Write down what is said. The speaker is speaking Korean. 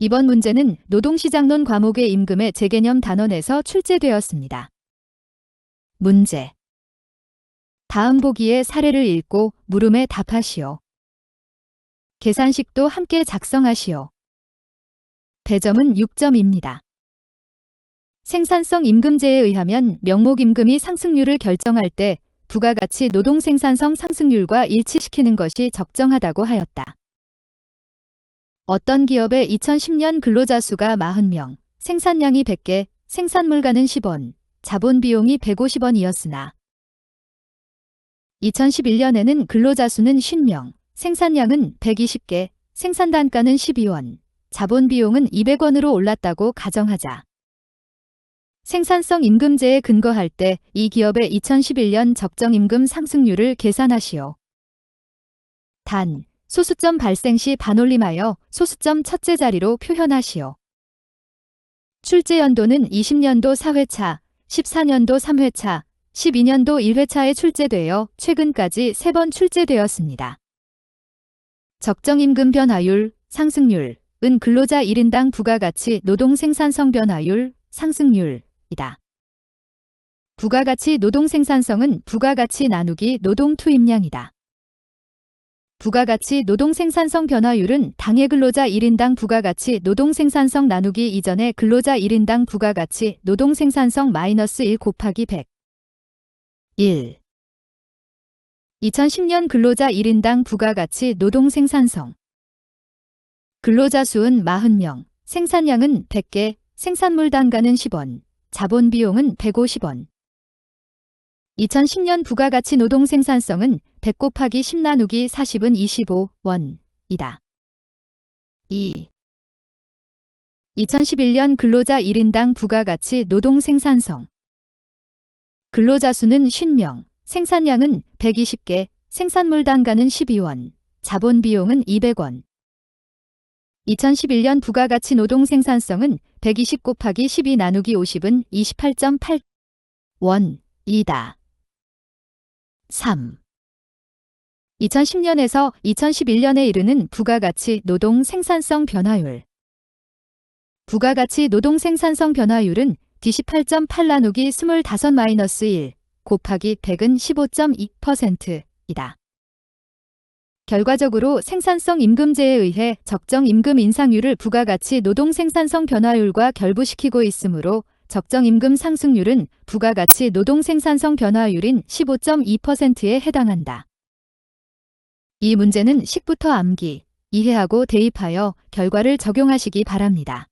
이번 문제는 노동시장론 과목의 임금의 재개념 단원에서 출제되었습니다. 문제. 다음 보기의 사례를 읽고 물음에 답하시오. 계산식도 함께 작성하시오. 배점은 6점입니다. 생산성 임금제에 의하면 명목 임금이 상승률을 결정할 때 부가가치 노동 생산성 상승률과 일치시키는 것이 적정하다고 하였다. 어떤 기업의 2010년 근로자 수가 40명, 생산량이 100개, 생산 물가는 10원, 자본 비용이 150원이었으나 2011년에는 근로자 수는 50명, 생산량은 120개, 생산 단가는 12원, 자본 비용은 200원으로 올랐다고 가정하자. 생산성 임금제에 근거할 때 이 기업의 2011년 적정 임금 상승률을 계산하시오. 단, 소수점 발생 시 반올림하여 소수점 첫째 자리로 표현하시오. 출제 연도는 20년도 4회차, 14년도 3회차, 12년도 1회차에 출제되어 최근까지 3번 출제되었습니다. 적정임금 변화율, 상승률, 은 근로자 1인당 부가가치 노동 생산성 변화율, 상승률, 이다. 부가가치 노동 생산성은 부가가치 나누기 노동 투입량이다. 부가가치 노동 생산성 변화율은 당해 근로자 1인당 부가가치 노동 생산성 나누기 이전의 근로자 1인당 부가가치 노동 생산성 마이너스 1 곱하기 100. 1. 2010년 근로자 1인당 부가가치 노동 생산성 근로자 수는 40명, 생산량은 100개, 생산물 단가는 10원, 자본 비용은 150원. 2010년 부가가치 노동 생산성은 100 곱하기 10 나누기 40은 25원이다. 2. 2011년 근로자 1인당 부가가치 노동 생산성 근로자 수는 50명, 생산량은 120개, 생산물 단가는 12원, 자본 비용은 200원. 2011년 부가가치 노동 생산성은 120 곱하기 12 나누기 50은 28.8원이다. 3. 2010년에서 2011년에 이르는 부가가치 노동 생산성 변화율. 부가가치 노동 생산성 변화율은 D18.8 나누기 25-1 곱하기 100은 15.2%이다. 결과적으로 생산성 임금제에 의해 적정 임금 인상률을 부가가치 노동 생산성 변화율과 결부시키고 있으므로 적정 임금 상승률은 부가가치 노동 생산성 변화율인 15.2%에 해당한다. 이 문제는 식부터 암기, 이해하고 대입하여 결과를 적용하시기 바랍니다.